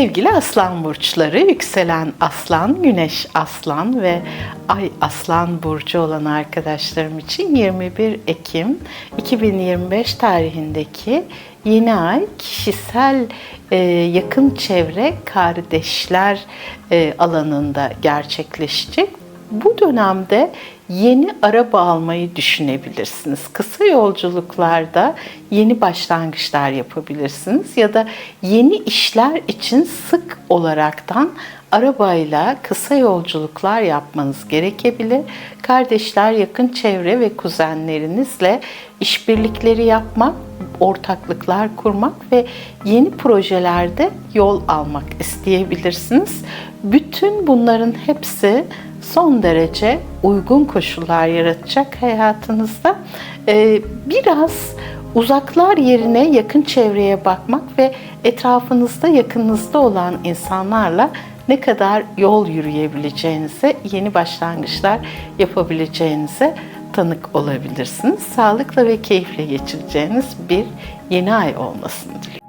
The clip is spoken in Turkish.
Sevgili aslan burçları, yükselen aslan, güneş aslan ve ay aslan burcu olan arkadaşlarım için 21 Ekim 2025 tarihindeki yeni ay kişisel e, yakın çevre kardeşler e, alanında gerçekleşecek. Bu dönemde yeni araba almayı düşünebilirsiniz. Kısa yolculuklarda yeni başlangıçlar yapabilirsiniz ya da yeni işler için sık olaraktan arabayla kısa yolculuklar yapmanız gerekebilir. Kardeşler, yakın çevre ve kuzenlerinizle işbirlikleri yapmak, ortaklıklar kurmak ve yeni projelerde yol almak isteyebilirsiniz. Bütün bunların hepsi son derece uygun koşullar yaratacak hayatınızda. Ee, biraz uzaklar yerine yakın çevreye bakmak ve etrafınızda yakınınızda olan insanlarla ne kadar yol yürüyebileceğinize, yeni başlangıçlar yapabileceğinize tanık olabilirsiniz. Sağlıkla ve keyifle geçireceğiniz bir yeni ay olmasını diliyorum.